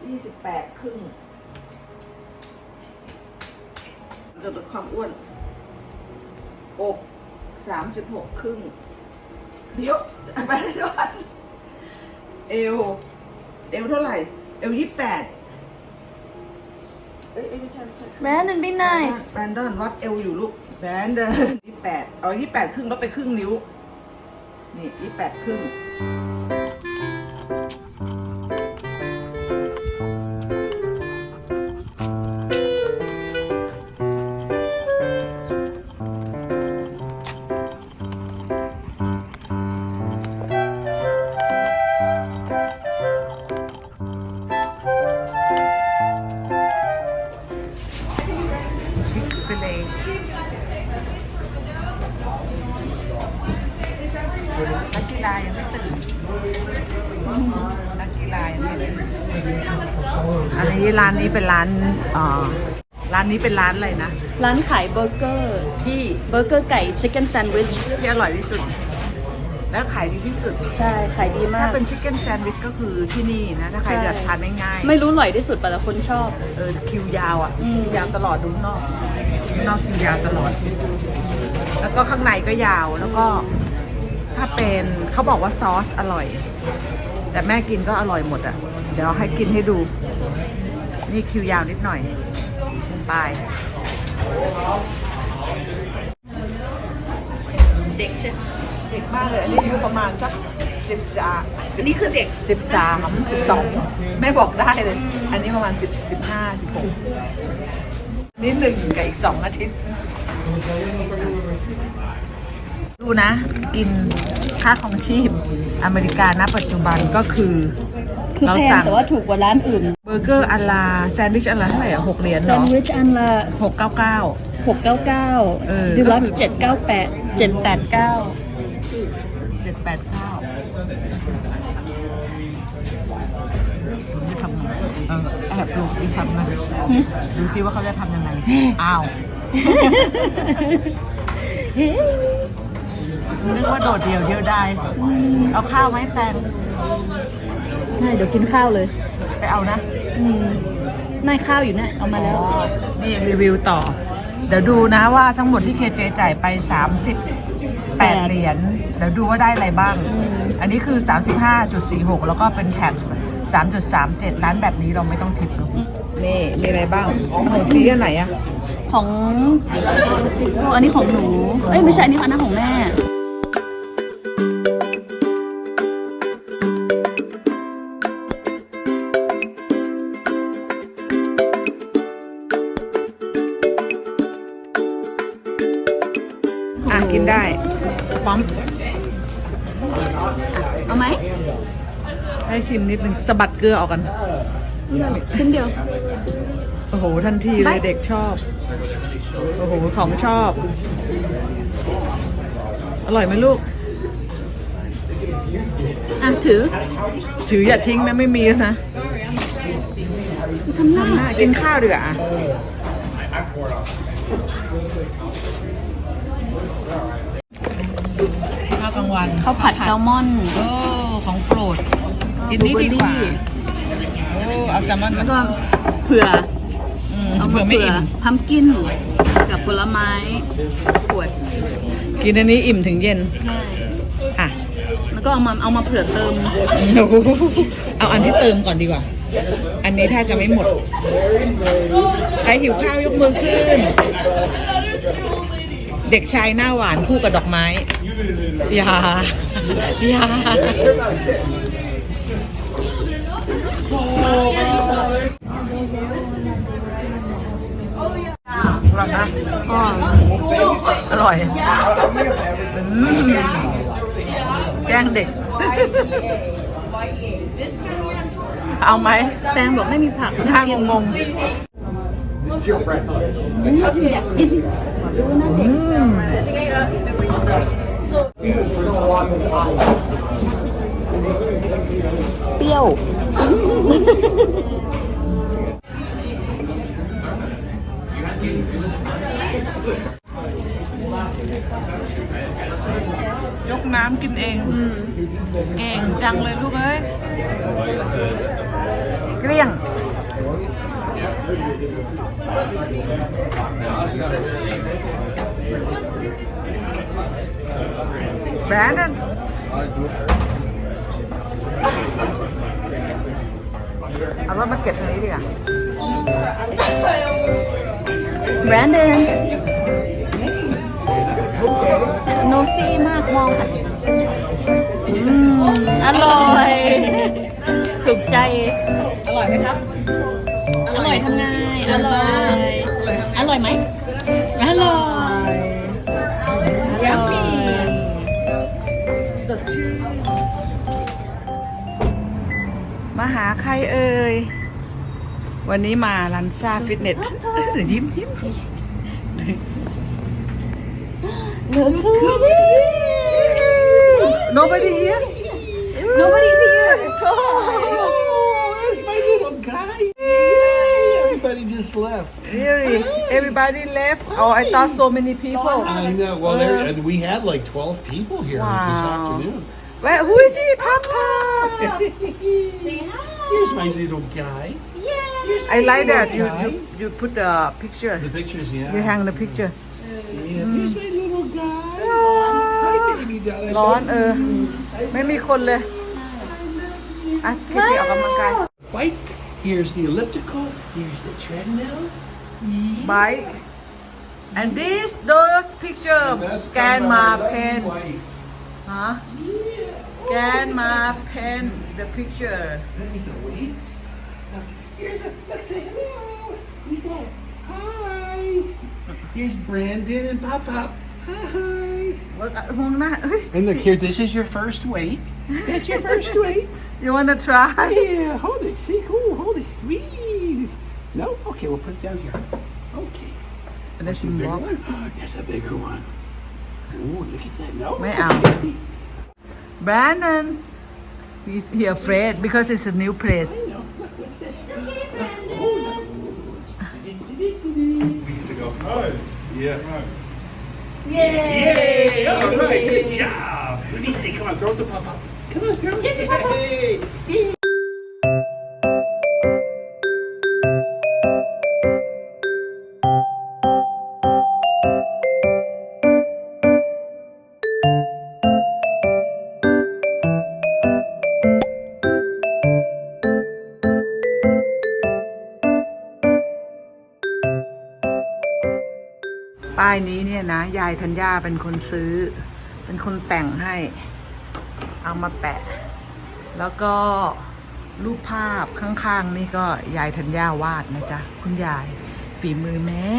เก้นบอยยี่สิบแปดครึ่งจะลดความอ้วน อกสามสิบหกครึ่ง เดี๋ยวจะไปได้ด้วยเอว เอวเท่าไหร่ เอวยี่สิบแปดเอ้ยเอ้ยไม่ใช่ไม่ใช่ Brandon be nice แบรนดอนวัดเอวอยู่ลูกแบรนดอนยี่แปดเอายี่แปดครึ่งลดไปครึ่งนิ้ว นี่ยี่แปดครึ่ง กกีฬายังไม่ตื่นนักกีฬายังไม่ตื่นอันนี้ร้านนี้เป็นร้านอ่าร้านนี้เป็นร้านอะไรนะ ร้านขายเบอร์เกอร์ที่เบอร์เกอร์ไก่ชิคเก้นแซนด์วิชที่อร่อยที่สุด และขายดีที่สุด ใช่ขายดีมาถ้ากเป็นชิคเก้นแซนด์วิชก็คือที่นี่นะ ถ้าใครใช่อยากทานง่ายๆ ไม่รู้อร่อยที่สุดแต่ละคนชอบ เออคิวยาวอะอืมคิวยาวตลอดดูข้างนอกข้างนอกคิวยาวตลอด แล้วก็ข้างในก็ยาวแล้วก็ ถ้าเป็นเขาบอกว่าซอสอร่อย แต่แม่กินก็อร่อยหมดอะ เดี๋ยวให้กินให้ดู นี่คิวยาวนิดหน่อยไปเด็กใช่เด็กมากเลยอันนี้อายุประมาณสักสิบสามอันนี้คือเด็กสิบสามสิบสองแม่บอกได้เลย อันนี้ประมาณสิบสิบห้าสิบหกนี่หนึ่งกับอีกสองอาทิตย์ ดูนะ กินค่าของชีพอเมริกาณปัจจุบันก็คือคือเราแพงสั่งแต่ว่าถูกกว่าร้านอื่น เบอร์เกอร์อันละแซนด์วิชอันละเท่าไหร่อะหกเหรียญแซเนาะนด์วิชอันละ หกเก้าเก้า699เออดีลักก็คืซ์อ798 789 เจ็ดแปดเก้าจะทำไงเออแอบดูอีกทำนะดูซิว่าเขาจะทำยังไง อ้าว นึกว่าโดดเดี่ยวเดียวได้ เอาข้าวไหมแตงใช่เดี๋ยวกินข้าวเลยไปเอานะอืมนายข้าวอยู่เนี่ยเอามาแล้ว นี่รีวิวต่อ เดี๋ยวดูนะว่าทั้งหมดที่เคเจจ่ายไป38เหรียญ เดี๋ยวดูว่าได้อะไรบ้าง อันนี้คือ 35.46 แล้วก็เป็นแท็ก3.37 ร้านแบบนี้เราไม่ต้องทิปเนอะนี่ มีอะไรบ้างของทีอันไหนอะของ อันนี้ของหนู เอ้ยไม่ใช่อันนี้อันนั้นของแม่ นิดนึงสะบัดเกลือออกกันชิ้นเดียว โอ้โห ทันทีเลยเด็กชอบ โอ้โห ของชอบ อร่อยไหมลูก อะ ถือ ถืออย่าทิ้งนะ ไม่มีแล้วนะทำหน้าอะกินข้าวดีกว่าอะข้าวกลางวันข้าวผัดแซลมอน โอ้ของโปรด กินนี่ดีกว่า โอ้เอาแซลมอนก่อแล้นวก็เผื่ออืมเอาเผื่มาอไม่เผื่ออิ่ม พัมกินกับผลไม้ขวดกินอันนี้อิ่มถึงเย็น ใช่อะแล้วก็เอามาเอามาเผื่อเติมโอ้โหเอาอันที่เติมก่อนดีกว่า อันนี้แทบจะไม่หมด ใครหิวข้าวยกมือขึ้น เด็กชายหน้าหวานคู่กับดอกไม้ อย่า อย่า อร่อยนะอ๋ออร่อยอืมแกล้งเด็ก เอาไหม แตงบอกไม่มีผักท่างงงอืมอยากกินดูนะๆเด็อืกม แบรนด์เอารถมาเก็บตรงนี้ดีกว่าแบรนด์เดนโนซี่มากมองค่ะอืมอร่อยถูกใจ อร่อยไหมครับ อร่อยทำไงอร่อย อร่อยไหมอ ร่อยยัมมี่สดชื่นมาหาใครเอ่ย วันนี้มาลันซ่าฟิตเนสยิ้มยิ้ม Nobody here Nobody's here Oh, that's my little guy. Yay, Everybody just left. Really? Everybody left? Oh, I thought so many people. I know. Well, there, and we had like 12 people here this Wow. afternoon. Where, who is he? Papa. Here's my little guy. I like that. You, Guy. you, you put the picture. The pictures, yeah. You hang the picture. Yeah, here's my little guy. Hi, baby darling. ร้อนเออ ไม่มีคนเลย อ่ะเคจิออกกำลังกาย Bike. Here's the elliptical. Here's the treadmill. Yeah. Bike. And these, those pictures scan my pen. Huh? Yeah. Scan my pen, the picture. Let me the weights. Look, here's a, look, say hello. Who's that? Hi. Here's Brandon and Pop Pop. Hi. Look, and look here, this is your first weight. That's your first weight. You want to try? Yeah, hold it. See, Ooh, hold it. Whee. No? Okay, we'll put it down here. Okay. And that's a bigger one. That's a bigger one. Ooh, look at that. No. Wow. Brandon. He's he afraid because it's a new place. I know. Look, what's this? It's okay, Brandon. Oh, no. To go, oh, yeah. Yay! All right, good job. Let me see. Come on, throw it to Papa. Come on, throw it. Hey. เนี่ยนะ ยายธัญญาเป็นคนซื้อ เป็นคนแต่งให้ เอามาแปะ แล้วก็รูปภาพข้างๆ นี่ก็ยายธัญญาวาดนะจ๊ะ คุณยายฝีมือแม่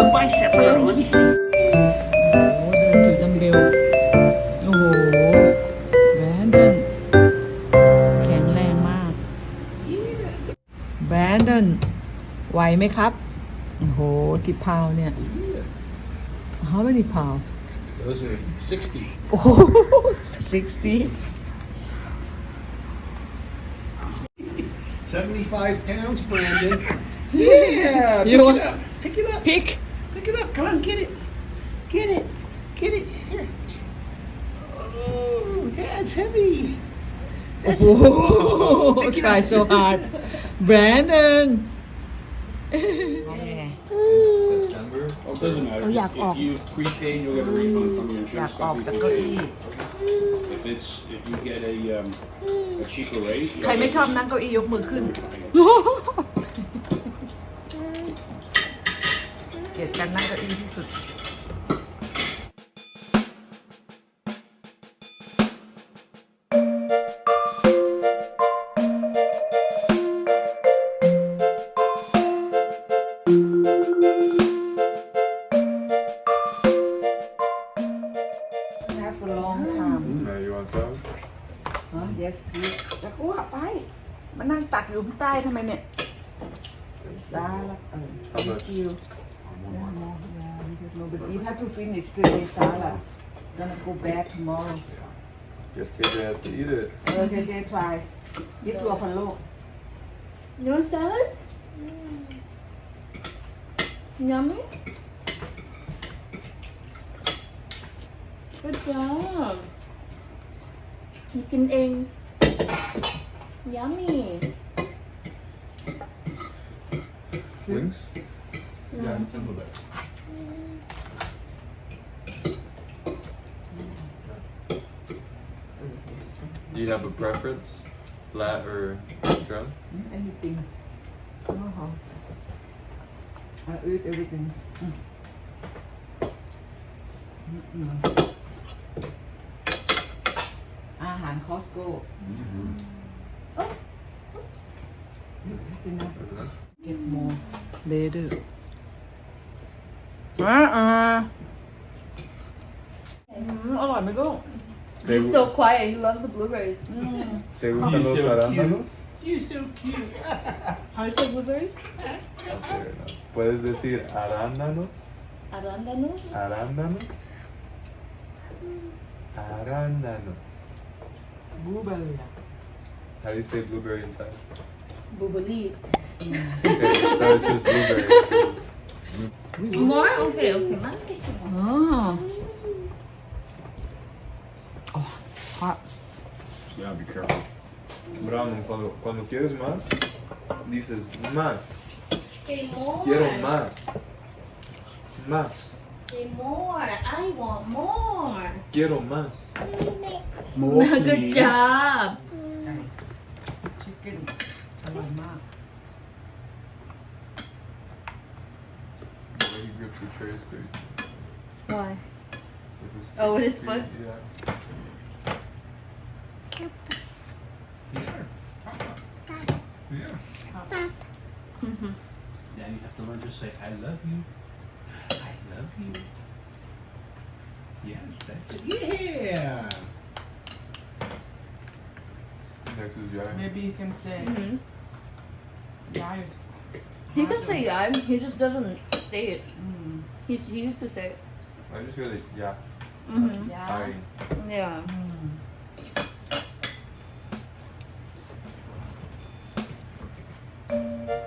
the bicep curl. Let me see. โอ้โหเดินถือดัมเบล โอ้โหแบรนดอนแข็งแรงมาก แบรนดอนไหวไหมครับ โอ้โหกี่พาวเนี่ย How many pounds Those are 60. โอ้โห60 75 pounds, Brandon. Yeah. Pick You want- it up. Pick it up. pick Pick it up. Come on, get it. Get it. Get it. Here. Oh, that's heavy. โอ้โห try so hard Brandon September. Oh, doesn't matter. Oh, yeah, If, oh. if you prepaid, you'll get a refund from your อยาก insurance ออก company. จากเก้าอี้ If it's if you get a um, a cheaper rate, ใครไม่ชอบนั่งเก้าอี้ยกมือขึ้น ลียดการนั่งเก้าอี้ที่สุดแล้วก็ว่าไป มานั่งตักอยู่ข้างใต้ทำไมเนี่ย สาละเออ thank you no, yeah, we have to finish today's salad. Gonna go back tomorrow. Just get your to eat it. Okay, Jay, try. Get to a look. No salad? Yummy? Good job. You can aim. Yummy. Wings? Yeah. simple bit. Do you have a preference? Flat or drum? anything oh how I eat everything อืมอืมอาหารคอสโก้ สินะ Isn't it? get more later อ่าอ่าอืมอร่อยไหมลูก They, He's so quiet. He loves the blueberries. ¿Te gustan los arándanos? You're so cute. How do you say blueberries? No sé, no. ¿Puedes decir arándanos? Arándanos. ¿Arándanos? Arándanos. blueberry How do you say blueberry inside? บลูเบอร์รี่ Okay, it starts with blueberry. More? Okay, okay. Oh. Oh, hot. Yeah, be careful. Bravo, cuando, cuando quieres más, dices más. More. Quiero más. Más. More. I want more. Quiero más. More. Good please. job. Chicken. I want más. The tray is crazy. Why? With his Oh, with his foot? Yeah. Here. Yeah. Then you have to learn to say, I love you. I love you. Yes, that's it. Yeah. Next is Yai. maybe you can say hmm guys He can say yeah. He just doesn't say it. Mm. He's, he used to say it. I just hear the yeah. Mm-hmm. yeah I. Yeah. Not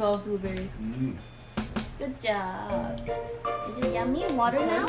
12 blueberries. Mm. Good job. Is it yummy? Water now?